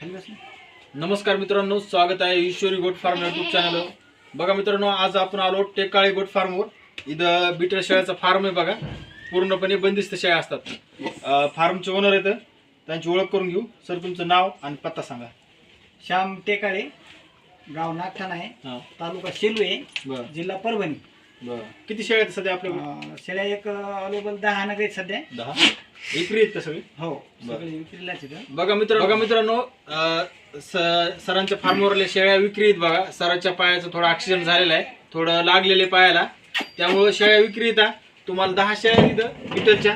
नमस्कार मित्रांनो स्वागत आहे ईश्वरी गोट फार्म युट्यूब चॅनल बघा मित्रांनो आज आपण आलो टेकाळे गोट फार्मवर इथं बिटर शेळ्याचा फार्म आहे बघा. पूर्णपणे बंदिस्त शेळ्या असतात. फार्मचे ओनर आहेत. त्यांची ओळख करून घेऊ. सर तुमचं नाव आणि पत्ता सांगा. श्याम टेकाळे गाव नागठाणा आहे. तालुका शेलू आहे. जिल्हा परभणी. किती शेळ्या आहेत सध्या आपल्याकडे अं, शेळ्या एक अवेलेबल दहा नग आहेत सध्या. दहा? एकरी आहेत का सगळी? हो. सगळे विक्रीलाच आहेत बघा मित्र बघा मित्रांनो अं, स- सरांच्या फार्मवरल्या शेळ्या विक्री आहेत बघा. सरांच्या पायाचं थोडं ॲक्सिडेंट झालेला आहे. थोडं लागलेले पायाला. त्यामुळं शेळ्या विक्री येतात तुम्हाला दहा शेळ्या इथं बिटलच्या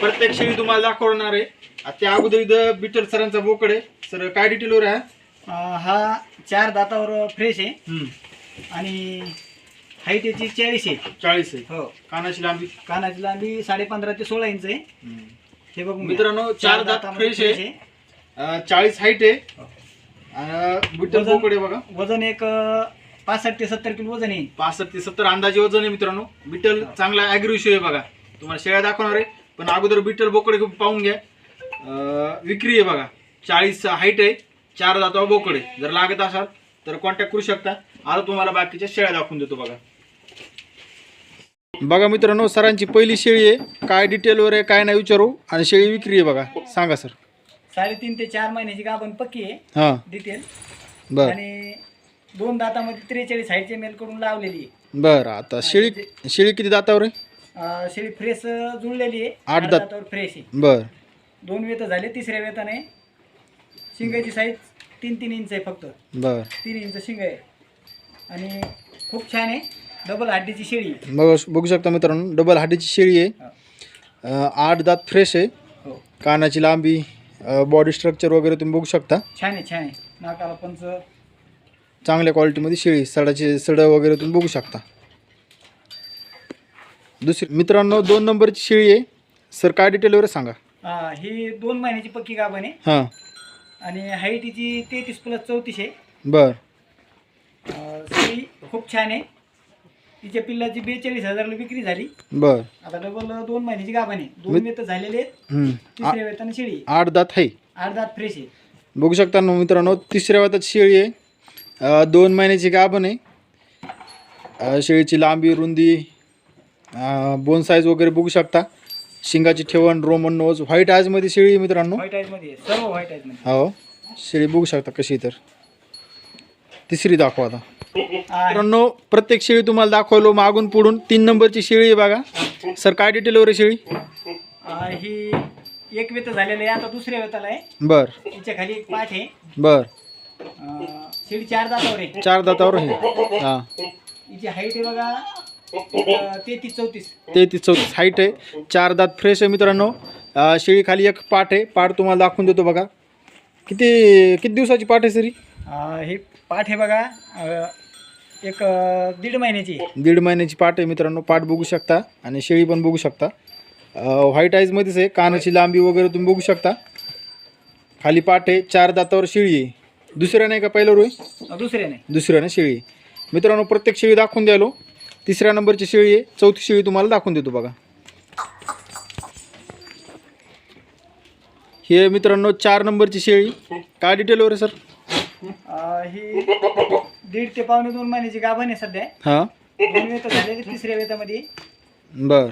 प्रत्येक शेळी तुम्हाला दाखवणार आहे. आता त्या अगोदर इथं बिटल सरांचा बोकड आहे. सर काय डिटेलवर आहे अं, हा चार दातावर फ्रेश आहे. हम्म, आणि हाईट याची चाळीस आहे. चाळीस आहे. हो. कानाची लांबी? कानाची लांबी साडेपंधरा ते सोळा इंच आहे. हे बघून घ्या. मित्रांनो चार दात दातामध्ये फ्रेश आहे. अं, चाळीस हाईट आहे. अं, बिटल वजन- बोकड बघा. वजन एक अं, पासष्ट ते सत्तर किलो वजन आहे. पासष्ट ते सत्तर अंदाजे वजन आहे मित्रांनो. बिटल चांगला ॲग्रेसिव्ह आहे बघा. तुम्हाला शेळ्या दाखवणार आहे. पण अगोदर बिटल बोकडे पाहून घ्या. अं, विक्री आहे बघा. चाळीस हाईट आहे. चार दातावर बोकडे. जर लागत असाल तर कॉन्टॅक्ट करू शकता. आता तुम्हाला बाकीच्या शेळ्या दाखवून देतो बघा. बघा मित्रांनो सरांची पहिली शेळी आहे. काय डिटेलवर आहे काय नाही विचारू. आणि शेळी विक्री आहे बघा. सांगा सर. साडेतीन ते चार महिन्याची गाभण पक्की आहे. हां. डिटेल बरं. आणि दोन दातामध्ये त्रेचाळीस हाईटचे मेल कडून लावलेली आहे. बरं आता शेळी शेळी किती दातावर आहे? अं, शेळी फ्रेश जुळलेली आहे. आठ दात. दातावर फ्रेश आहे. बरं. दोन वेत झाले तिसऱ्या वेताने. शिंगाची साईज तीन तीन इंच आहे फक्त. बरं. तीन इंच शिंग आहे. आणि खूप छान आहे. डबल हड्डीची शेळी आहे. बघू बघू शकता मित्रांनो डबल हाडीची शेळी आहे. अं, आठ दात फ्रेश आहे. हो. कानाची लांबी बॉडी स्ट्रक्चर वगैरे तुम्ही बघू शकता. छान आहे छान आहे. नाकाला पंच चांगल्या क्वालिटीमध्ये शेळी सडाची सडं वगैरे तुम्ही बघू शकता. दुसरी मित्रांनो दोन नंबरची शेळी आहे. सर काय डिटेल वगैरे सांगा? अं, ही दोन महिन्याची पक्की गाभण आहे. हां. आणि हाईट हिची तेहतीस प्लस चौतीस आहे. बर. अं, शेळी खूप छान आहे. तिच्या पिल्लाची बेचाळीस हजारला विक्री झाली. बर. आता डबल दोन महिन्याची आहे. दोन वेत झालेले आहेत. हम्म. आ- तिसऱ्या वेताने शेळी आहे. आठ दात आहे. आठ दात फ्रेश आहे. बघू शकता ना मित्रांनो तिसऱ्या वाताची शेळी आहे. अं, दोन महिन्याची गाभण आहे. अं, शेळीची लांबी रुंदी बोन साईज वगैरे बघू शकता. शिंगाची ठेवण रोमन नोज व्हाईट आयजमध्ये शेळी आहे मित्रांनो. व्हाईट आईजमध्ये आहे. सर्व व्हाईट आईजमध्ये हो. शेळी बघू शकता कशी तर. तिसरी दाखवा आता. मित्रांनो प्रत्येक शेळी तुम्हाला दाखवलो मागून पुढून तीन नंबरची शेळी आहे बघा. सर काय डिटेलवर आहे शेळी? ही एक वेत झालेलं आहे आता दुसऱ्या वेताला आहे. बर. तिच्या खाली एक पाठ आहे. बर. शेळी चार दातावर आहे. चार दातावर आहे. हां. हिची हाईट आहे बघा तेहतीस चौतीस. तेहतीस चौतीस हाईट आहे. चार दात फ्रेश आहे मित्रांनो. शेळी खाली एक पाट आहे. पाट तुम्हाला दाखवून देतो बघा. किती किती दिवसाची पाट आहे सरी हे पाठ आहे बघा एक दीड महिन्याची. आहे. दीड महिन्याची पाट आहे मित्रांनो. पाट बघू शकता आणि शेळी पण बघू शकता. व्हाईट आईजमध्येच आहे. कानाची लांबी वगैरे तुम्ही बघू शकता. खाली पाट आहे. चार दातावर शेळी आहे. दुसऱ्या नाही का पहिलं रोय आ, दुसऱ्याने दुसऱ्याने शेळी आहे. मित्रांनो प्रत्येक शेळी दाखवून द्यालो तिसऱ्या नंबरची शेळी आहे. चौथी शेळी तुम्हाला दाखवून देतो बघा. ही आहे मित्रांनो चार नंबरची शेळी. काय डिटेलवर आहे सर ही दीड ते पावणे दोन महिन्याची गाभण आहे सध्या. हां. दोन वेत झालेली तिसऱ्या वेतामध्ये. बर.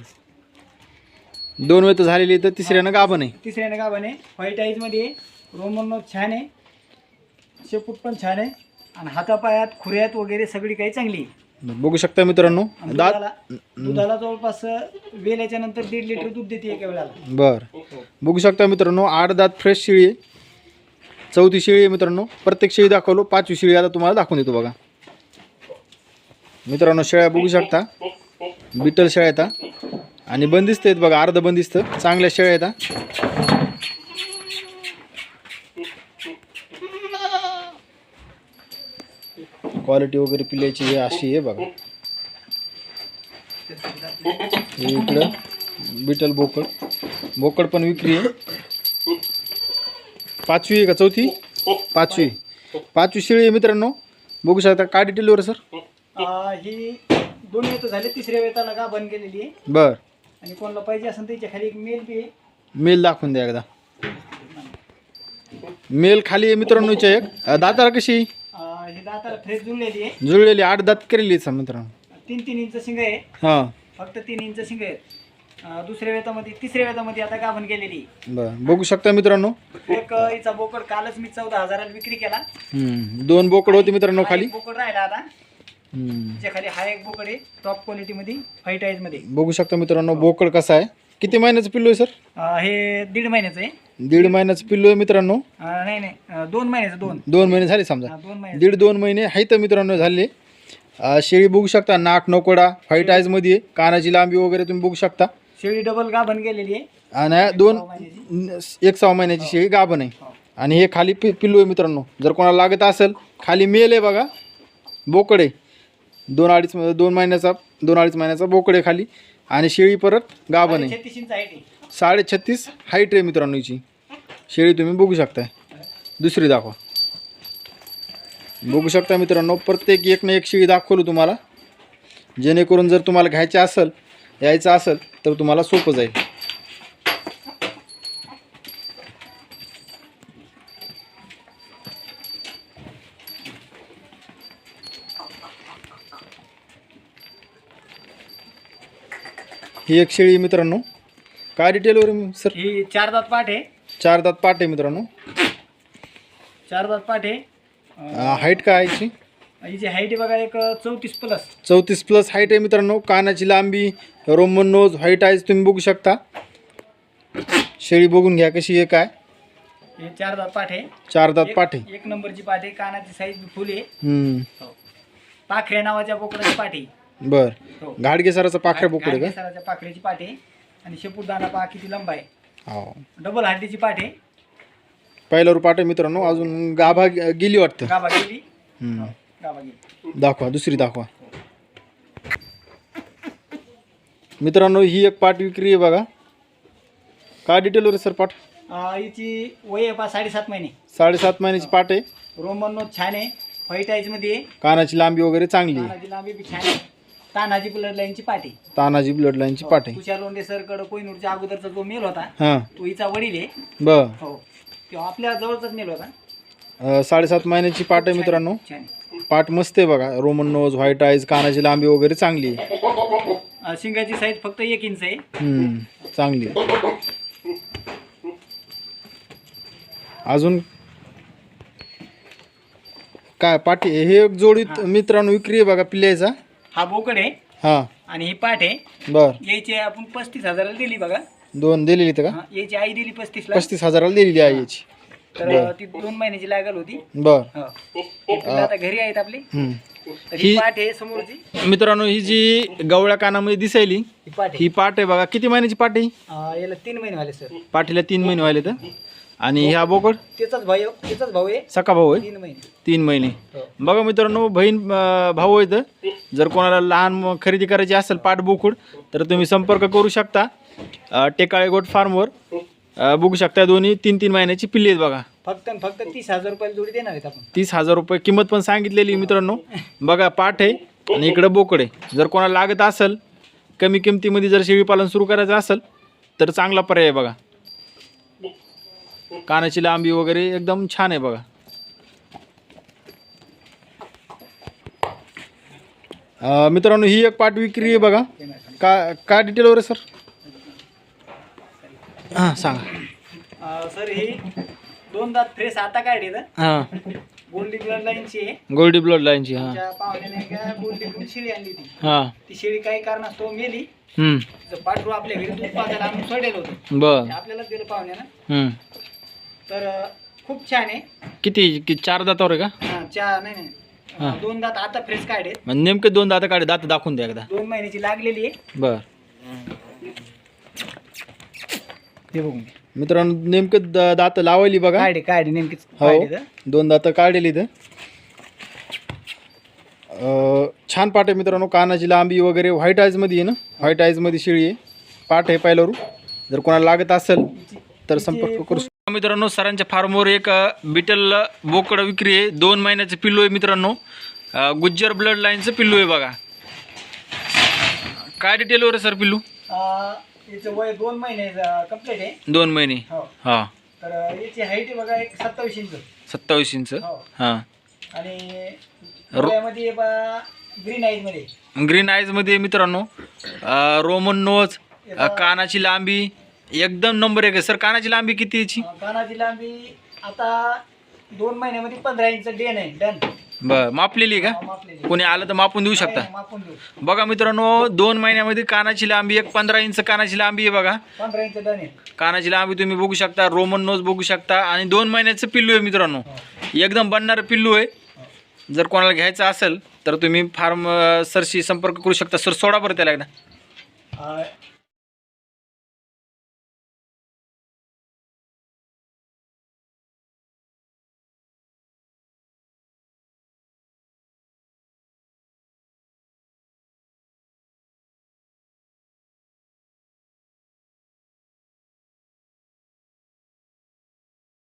दोन वेळ तर झालेली तर तिसऱ्यानं गाभण आहे. तिसऱ्याने गाभण आहे. व्हाईट आईजमध्ये आहे रोमन छान आहे. शेपूट पण छान आहे. आणि हातापायात खुऱ्यात वगैरे सगळी काही चांगली आहे. बघू शकता मित्रांनो. आणि दात दुधाला दुधाला जवळपास वेल्याच्या नंतर दीड लिटर दूध देते एका वेळेला. बर. बघू शकता मित्रांनो आठ दात फ्रेश शेळी आहे. चौथी शेळी आहे मित्रांनो. प्रत्येक शेळी दाखवलो. पाचवी शेळी आता तुम्हाला दाखवून देतो बघा. मित्रांनो शेळ्या बघू शकता. बिटल शेळ्या येतात आणि बंदिस्त आहेत बघा अर्ध बंदिस्त. चांगल्या शेळ्या येतात क्वालिटी वगैरे पिल्याची अशी आहे बघा. हे इकडं बिटल बोकड. बोकड पण विक्री आहे. पाचवी आहे का चौथी? पाचवी. पाचवी शेळी आहे मित्रांनो. बघू शकता काय डिटेलवर सर आ, ही दोन वेत झाले तिसऱ्या वेताला गाभण गेलेली आहे. बर. आणि कोणाला पाहिजे असेल त्याच्याखाली एक मेल बी आहे. मेल दाखवून द्या एकदा. मेल खाली आहे मित्रांनो हिच्या एक. अं, दाताला कशी अं, हे दाताला फ्रेश जुळलेली आहे. जुळलेली आठ दात करेली आहे मित्रांनो. तीन तीन इंच शिंग आहे. हां. फक्त तीन इंच शिंग आहेत. अं, दुसऱ्या वेतामध्ये तिसऱ्या वेतामध्ये आता गाभण गेलेली. बरं बघू शकता मित्रांनो. एक अं, हिचा बोकड कालच मी चौदा हजाराला विक्री केला. हम्म, दोन बोकड होते मित्रांनो हा खाली. एक बोकड राहिला आता. हम्म. खाली हा एक बोकड आहे टॉप क्वालिटीमध्ये फाईट आईजमध्ये. बघू शकता मित्रांनो बोकड कसा आहे. किती महिन्याचं पिल्लू आहे सर? अं, हे दीड महिन्याचं आहे. दीड महिन्याचं पिल्लू आहे मित्रांनो. अं, नाही नाही अं, दोन महिन्याचं दोन. दोन महिने झाले समजा. दोन महिने दीड दोन महिने आहे तर मित्रांनो झाले. शेळी बघू शकता नाक नकोडा व्हाईट आईजमध्ये कानाची लांबी वगैरे तुम्ही बघू शकता. शेळी डबल गाभण गेलेली आहे. आणि दोन. एक सहा महिन्याची शेळी गाभण आहे. आणि हे खाली पि पिल्लू आहे मित्रांनो. जर कोणाला लागत असेल खाली मेल आहे बघा. बोकड आहे. दोन अडीच दोन महिन्याचा दोन अडीच महिन्याचा बोकड आहे खाली. आणि शेळी परत गाभण आहे. छत्तीस इंच height आहे. साडे छत्तीस हाईट आहे मित्रांनो हिची. शेळी तुम्ही बघू शकताय. दुसरी दाखवा. बघू शकता मित्रांनो प्रत्येक एक ना एक शेळी दाखवलं तुम्हाला. जेणेकरून जर तुम्हाला घ्यायचं असेल यायचं असेल तर तुम्हाला सोपं जाईल. ही एक शेळी मित्रांनो. काय डिटेलवर सर ही चार दात पाठ आहे. चार दात पाट आहे मित्रांनो. चार दात पाठ आहे. हाईट काय आहे हिची हाईट आहे बघा एक चौतीस प्लस चौतीस प्लस हाईट आहे मित्रांनो. कानाची लांबी रोमन नोज व्हाईट आईज तुम्ही बघू शकता. शेळी बघून घ्या कशी आहे. काय हे चार दात पाठ आहे. चार दात एक- आहे. एक नंबरची पाठ आहे. कानाची साईज फुल आहे. हम्म, पाखऱ्या नावाच्या बोकडाची पाठ आहे. बर. हो. घाडगे सराचा पाखऱ्या बोकड आहे गाडगेसराच्या पाखऱ्याची पाठ आहे. आणि शेपूटदाना पहा किती लंबा आहे. हो. डबल हड्डीची पाठ आहे. पहिल्यावर पाट आहे मित्रांनो. अजून गाभा गे- गेली वाटतं. गाभा गेली. हम्म. दाखवा. दुसरी दाखवा. मित्रांनो ही एक पाट विक्री आहे बघा. काय आहे सर पाट? अं, हिची वय आहे पहा साडेसात महिने. साडेसात महिन्याची पाट आहे. रोमन छान आहे. व्हाईट आईजमध्ये कानाची लांबी वगैरे चांगली आहे. तानाजी लांबी बी छान आहे. तानाजी ब्लड लाईनची पाठ आहे. तानाजी ब्लड लाईनची पाट आहे. तुषार लोंढे सरकडं कोहिनूरच्या अगोदरचा जो मेल होता हां. तो हिचा वडील आहे. बर. हो. तो आपल्या जवळचाच मेल होता. अ, साडेसात महिन्याची पाट आहे मित्रांनो. छान आहे. पाट मस्त आहे बघा. रोमन नोज व्हाईट आईज कानाची लांबी वगैरे चांगली आहे. अं, शिंगाची साईज फक्त एक इंच आहे. हम्म, चांगली आहे. अजून काय पाठी हे एक जोडीत मित्रांनो विक्री आहे बघा पिल्ल्याचा. हा बोकड आहे. हां. आणि ही पाठ आहे. बर. यायची आपण पस्तीस हजाराला दिली बघा. दोन दिलेली इथं का? हा, याची आई दिली पस्तीसला. पस्तीस हजाराला दिलेली आहे याची तर ती दोन महिन्याची लागल होती. बर. हो. पिल्लं आता घरी आहेत आपली. हम्म. तर ही ही- पाठ आहे समोरची. मित्रांनो ही जी गवळ्या कानामध्ये दिसायली ही पाठ आहे. ही पाट आहे बघा. किती महिन्याची पाट आहे? अं, याला तीन महिने झाले सर. पाठीला तीन महिने व्हायले तर? आणि ह्या बोकड? त्याचाच भाऊ त्याचाच भाऊ आहे. सका भाऊ आहे? तीन महिने. तीन महिने. हो. बघा मित्रांनो बहीण अं, भाऊ आहेत जर कोणाला लहान म- खरेदी करायची असेल पाट बोकुड तर तुम्ही संपर्क करू शकता अं, टेकाळे गोट फार्मवर. अं, बघू शकता दोन्ही. तीन तीन महिन्याची पिल्ली आहेत बघा. फक्त आणि फक्त तीस हजार रुपयाला जोडी देणार आहेत आपण. तीस हजार रुपये किंमत पण सांगितलेली आहे मित्रांनो. बघा पाठ आहे आणि इकडं बोकड आहे. जर कोणाला लागत असेल कमी किमतीमध्ये जर शेळीपालन सुरू करायचं असेल तर चांगला पर्याय आहे बघा. कानाची लांबी वगैरे एकदम छान आहे बघा. अं, मित्रांनो ही एक पाठ विक्री आहे बघा. का काय डिटेलवर आहे सर हां सांगा. अं, सर ही दोन दात फ्रेश आता काढली तर हां. गोल्डी ब्लड लाईनची आहे. गोल्डी ब्लड लाईनची हां. पाहुण्याने काय गोल्डी शिळी आणली होती. हां. ती शिळी काही कारणास्तव मेली. हम्म, तिचं पाठरू आपल्या घरी दूध पाजायला आणून सोडेल होतं. बरं. आपल्यालाच दिलं पाहुण्यानं. हम्म. तर अं, खूप छान आहे. किती कि चार दातावर आहे का? हा, चा नाही नाही. हा. अं, दोन दात आता फ्रेश काढे म्हणजे नेमके दोन दात काढे दात दाखवून द्या एकदा. दोन महिन्याची लागलेली आहे. बर. बघून मित्रांनो नेमके द- दात लावायली बघा. काढे काढे नेमकीच हो. काढे तर. दोन दात काढलेली इथं. अं, छान पाट आहे मित्रांनो कानाची लांबी वगैरे व्हाईट आईजमध्ये आहे ना? व्हाईट आईजमध्ये शिळी आहे. पाट आहे पहिल्यावर जर कोणाला लागत असेल तर संपर्क करू शकतो. मित्रांनो सरांच्या फार्मवर एक अ, बिटल बोकड विक्री आहे. दोन महिन्याचं पिल्लू आहे मित्रांनो. अ, गुज्जर ब्लड लाईनचं पिल्लू आहे बघा. काय डिटेलवर आहे सर पिल्लू? अं, हिचं वय दोन महिने कंप्लीट आहे. दोन महिने. हो. हां. तर याची हाईट बघा एक सत्तावीस इंच सत्तावीस इंच हो. हां. आणि रो- डोळ्यामध्ये ग्रीन आईजमध्ये. ग्रीन आईजमध्ये मित्रांनो अं, रोमन नोज अं, कानाची लांबी एकदम नंबर एक आहे. सर कानाची लांबी किती याची? अं, कानाची लांबी आता दोन महिन्यामध्ये पंधरा इंच डेन आहे. डन बर मापलेली आहे का? कोणी आलं तर मापून देऊ शकता. आहे, मापून देऊ बघा मित्रांनो दोन महिन्यामध्ये कानाची लांबी एक पंधरा इंच कानाची लांबी आहे बघा. पंधरा इंच डन आहे. कानाची लांबी तुम्ही बघू शकता रोमन नोज बघू शकता आणि दोन महिन्याचं पिल्लू आहे मित्रांनो. एकदम बनणारं पिल्लू आहे. जर कोणाला घ्यायचं असेल तर तुम्ही फार्म सरशी संपर्क करू शकता. सर सोडा बरं त्याला एकदा. अं,